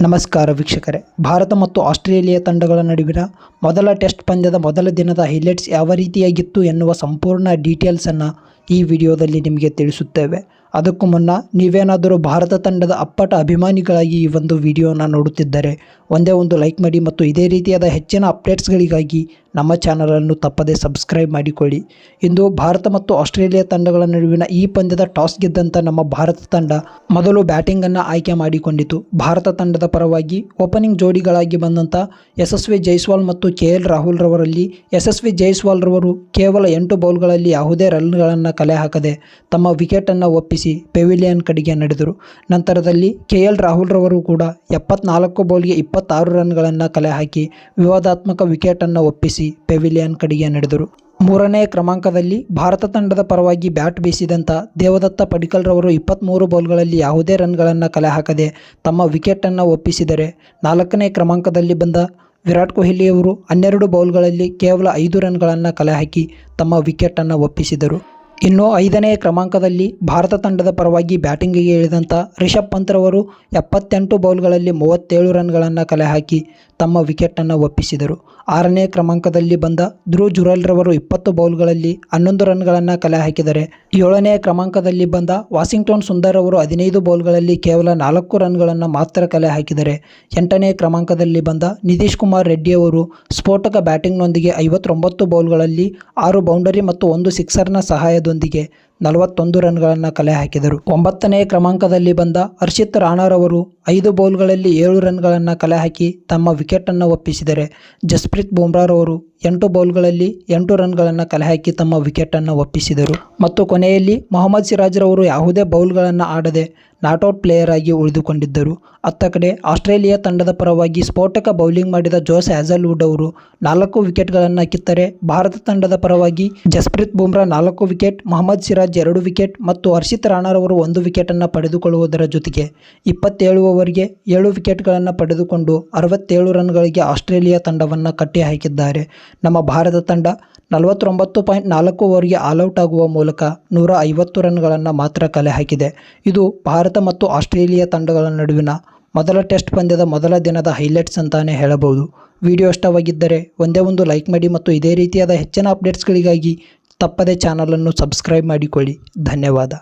ನಮಸ್ಕಾರ ವೀಕ್ಷಕರೇ. ಭಾರತ ಮತ್ತು ಆಸ್ಟ್ರೇಲಿಯಾ ತಂಡಗಳ ನಡುವಿನ ಮೊದಲ ಟೆಸ್ಟ್ ಪಂದ್ಯದ ಮೊದಲ ದಿನದ ಹೈಲೈಟ್ಸ್ ಯಾವ ರೀತಿಯಾಗಿತ್ತು ಎನ್ನುವ ಸಂಪೂರ್ಣ ಡೀಟೇಲ್ಸನ್ನು ಈ ವಿಡಿಯೋದಲ್ಲಿ ನಿಮಗೆ ತಿಳಿಸುತ್ತೇವೆ. ಅದಕ್ಕೂ ಮುನ್ನ ನೀವೇನಾದರೂ ಭಾರತ ತಂಡದ ಅಪ್ಪಟ ಅಭಿಮಾನಿಗಳಾಗಿ ಈ ಒಂದು ವಿಡಿಯೋನ ನೋಡುತ್ತಿದ್ದರೆ ಒಂದೇ ಒಂದು ಲೈಕ್ ಮಾಡಿ ಮತ್ತು ಇದೇ ರೀತಿಯಾದ ಹೆಚ್ಚಿನ ಅಪ್ಡೇಟ್ಸ್ಗಳಿಗಾಗಿ ನಮ್ಮ ಚಾನಲನ್ನು ತಪ್ಪದೇ ಸಬ್ಸ್ಕ್ರೈಬ್ ಮಾಡಿಕೊಳ್ಳಿ. ಇಂದು ಭಾರತ ಮತ್ತು ಆಸ್ಟ್ರೇಲಿಯಾ ತಂಡಗಳ ನಡುವಿನ ಈ ಪಂದ್ಯದ ಟಾಸ್ ಗೆದ್ದಂಥ ನಮ್ಮ ಭಾರತ ತಂಡ ಮೊದಲು ಬ್ಯಾಟಿಂಗನ್ನು ಆಯ್ಕೆ ಮಾಡಿಕೊಂಡಿತು. ಭಾರತ ತಂಡದ ಪರವಾಗಿ ಓಪನಿಂಗ್ ಜೋಡಿಗಳಾಗಿ ಬಂದಂಥ ಯಶಸ್ವಿ ಜೈಸ್ವಾಲ್ ಮತ್ತು ಕೆ ಎಲ್ ರಾಹುಲ್ ರವರಲ್ಲಿ ಯಶಸ್ವಿ ಜೈಸ್ವಾಲ್ ರವರು ಕೇವಲ ಎಂಟು ಬೌಲ್ಗಳಲ್ಲಿ ಯಾವುದೇ ರನ್ಗಳನ್ನು ಕಲೆ ಹಾಕದೆ ತಮ್ಮ ವಿಕೆಟನ್ನು ಒಪ್ಪಿಸಿ ಪೆವಿಲಿಯನ್ ಕಡೆಗೆ ನಡೆದರು. ನಂತರದಲ್ಲಿ ಕೆ ಎಲ್ ರಾಹುಲ್ ರವರು ಕೂಡ ಎಪ್ಪತ್ನಾಲ್ಕು ಬೌಲ್ಗೆ ಇಪ್ಪತ್ತಾರು ರನ್ಗಳನ್ನು ಕಲೆ ಹಾಕಿ ವಿವಾದಾತ್ಮಕ ವಿಕೆಟನ್ನು ಒಪ್ಪಿಸಿ ಪೆವಿಲಿಯನ್ ಕಡೆಗೆ ನಡೆದರು. ಮೂರನೇ ಕ್ರಮಾಂಕದಲ್ಲಿ ಭಾರತ ತಂಡದ ಪರವಾಗಿ ಬ್ಯಾಟ್ ಬೀಸಿದಂಥ ದೇವದತ್ತ ಪಡಿಕಲ್ ರವರು ಇಪ್ಪತ್ತ್ಮೂರು ಬೌಲ್ಗಳಲ್ಲಿ ಯಾವುದೇ ರನ್ಗಳನ್ನು ಕಲೆ ಹಾಕದೆ ತಮ್ಮ ವಿಕೆಟನ್ನು ಒಪ್ಪಿಸಿದರೆ ನಾಲ್ಕನೇ ಕ್ರಮಾಂಕದಲ್ಲಿ ಬಂದ ವಿರಾಟ್ ಕೊಹ್ಲಿಯವರು ಹನ್ನೆರಡು ಬೌಲ್ಗಳಲ್ಲಿ ಕೇವಲ ಐದು ರನ್ಗಳನ್ನು ಕಲೆ ಹಾಕಿ ತಮ್ಮ ವಿಕೆಟನ್ನು ಒಪ್ಪಿಸಿದರು. ಇನ್ನು ಐದನೇ ಕ್ರಮಾಂಕದಲ್ಲಿ ಭಾರತ ತಂಡದ ಪರವಾಗಿ ಬ್ಯಾಟಿಂಗಿಗೆ ಇಳಿದಂಥ ರಿಷಬ್ ಪಂತ್ರವರು ಎಪ್ಪತ್ತೆಂಟು ಬೌಲ್ಗಳಲ್ಲಿ ಮೂವತ್ತೇಳು ರನ್ಗಳನ್ನು ಕಲೆ ಹಾಕಿ ತಮ್ಮ ವಿಕೆಟನ್ನು ಒಪ್ಪಿಸಿದರು. ಆರನೇ ಕ್ರಮಾಂಕದಲ್ಲಿ ಬಂದ ಧ್ರುವ್ ಜುರಲ್ರವರು ಇಪ್ಪತ್ತು ಬೌಲ್ಗಳಲ್ಲಿ ಹನ್ನೊಂದು ರನ್ಗಳನ್ನು ಕಲೆ ಹಾಕಿದರೆ ಏಳನೇ ಕ್ರಮಾಂಕದಲ್ಲಿ ಬಂದ ವಾಷಿಂಗ್ಟನ್ ಸುಂದರ್ ಅವರು ಹದಿನೈದು ಬೌಲ್ಗಳಲ್ಲಿ ಕೇವಲ ನಾಲ್ಕು ರನ್ಗಳನ್ನು ಮಾತ್ರ ಕಲೆ ಹಾಕಿದರೆ ಎಂಟನೇ ಕ್ರಮಾಂಕದಲ್ಲಿ ಬಂದ ನಿತೀಶ್ ಕುಮಾರ್ ರೆಡ್ಡಿ ಅವರು ಸ್ಫೋಟಕ ಬ್ಯಾಟಿಂಗ್ನೊಂದಿಗೆ ಐವತ್ತೊಂಬತ್ತು ಬೌಲ್ಗಳಲ್ಲಿ ಆರು ಬೌಂಡರಿ ಮತ್ತು ಒಂದು ಸಿಕ್ಸರ್ನ ಸಹಾಯದೊಂದಿಗೆ ನಲವತ್ತೊಂದು ರನ್ಗಳನ್ನು ಕಲೆ ಹಾಕಿದರು. ಒಂಬತ್ತನೇ ಕ್ರಮಾಂಕದಲ್ಲಿ ಬಂದ ಹರ್ಷಿತ್ ರಾಣಾರವರು ಐದು ಬೌಲ್ಗಳಲ್ಲಿ ಏಳು ರನ್ಗಳನ್ನು ಕಲೆ ಹಾಕಿ ತಮ್ಮ ವಿಕೆಟನ್ನು ಒಪ್ಪಿಸಿದರೆ. ಜಸ್ಪ್ರೀತ್ ಬುಮ್ರಾರವರು ಎಂಟು ಬೌಲ್ಗಳಲ್ಲಿ ಎಂಟು ರನ್ಗಳನ್ನು ಕಲೆ ಹಾಕಿ ತಮ್ಮ ವಿಕೆಟನ್ನು ಒಪ್ಪಿಸಿದರು. ಮತ್ತು ಕೊನೆಯಲ್ಲಿ ಮೊಹಮ್ಮದ್ ಸಿರಾಜ್ರವರು ಯಾವುದೇ ಬೌಲ್ಗಳನ್ನು ಆಡದೆ ನಾಟ್ಔಟ್ ಪ್ಲೇಯರ್ ಆಗಿ ಉಳಿದುಕೊಂಡಿದ್ದರು. ಅತ್ತ ಕಡೆ ಆಸ್ಟ್ರೇಲಿಯಾ ತಂಡದ ಪರವಾಗಿ ಸ್ಫೋಟಕ ಬೌಲಿಂಗ್ ಮಾಡಿದ ಜೋಸ್ ಹ್ಯಾಸಲ್ವುಡ್ ಅವರು ನಾಲ್ಕು ವಿಕೆಟ್ಗಳನ್ನು ಕಿತ್ತರೆ, ಭಾರತ ತಂಡದ ಪರವಾಗಿ ಜಸ್ಪ್ರೀತ್ ಬುಮ್ರಾ ನಾಲ್ಕು ವಿಕೆಟ್, ಮೊಹಮ್ಮದ್ ಸಿರಾಜ್ ಎರಡು ವಿಕೆಟ್ ಮತ್ತು ಹರ್ಷಿತ್ ರಾಣಾರವರು ಒಂದು ವಿಕೆಟನ್ನು ಪಡೆದುಕೊಳ್ಳುವುದರ ಜೊತೆಗೆ ಇಪ್ಪತ್ತೇಳು ಓವರ್ಗೆ ಏಳು ವಿಕೆಟ್ಗಳನ್ನು ಪಡೆದುಕೊಂಡು ಅರವತ್ತೇಳು ರನ್ಗಳಿಗೆ ಆಸ್ಟ್ರೇಲಿಯಾ ತಂಡವನ್ನು ಕಟ್ಟಿ ಹಾಕಿದ್ದಾರೆ ನಮ್ಮ ಭಾರತ ತಂಡ ನಲವತ್ತೊಂಬತ್ತು ಪಾಯಿಂಟ್ ನಾಲ್ಕು ಓವರ್ಗೆ ಆಲ್ಔಟ್ ಆಗುವ ಮೂಲಕ ನೂರ ಐವತ್ತು ರನ್ಗಳನ್ನು ಮಾತ್ರ ಕಲೆ ಹಾಕಿದೆ. ಇದು ಭಾರತ ಮತ್ತು ಆಸ್ಟ್ರೇಲಿಯಾ ತಂಡಗಳ ನಡುವಿನ ಮೊದಲ ಟೆಸ್ಟ್ ಪಂದ್ಯದ ಮೊದಲ ದಿನದ ಹೈಲೈಟ್ಸ್ ಅಂತಾನೆ ಹೇಳಬಹುದು. ವಿಡಿಯೋ ಇಷ್ಟವಾಗಿದ್ದರೆ ಒಂದೇ ಒಂದು ಲೈಕ್ ಮಾಡಿ ಮತ್ತು ಇದೇ ರೀತಿಯಾದ ಹೆಚ್ಚಿನ ಅಪ್ಡೇಟ್ಸ್ಗಳಿಗಾಗಿ ತಪ್ಪದೇ ಚಾನಲನ್ನು ಸಬ್ಸ್ಕ್ರೈಬ್ ಮಾಡಿಕೊಳ್ಳಿ. ಧನ್ಯವಾದ.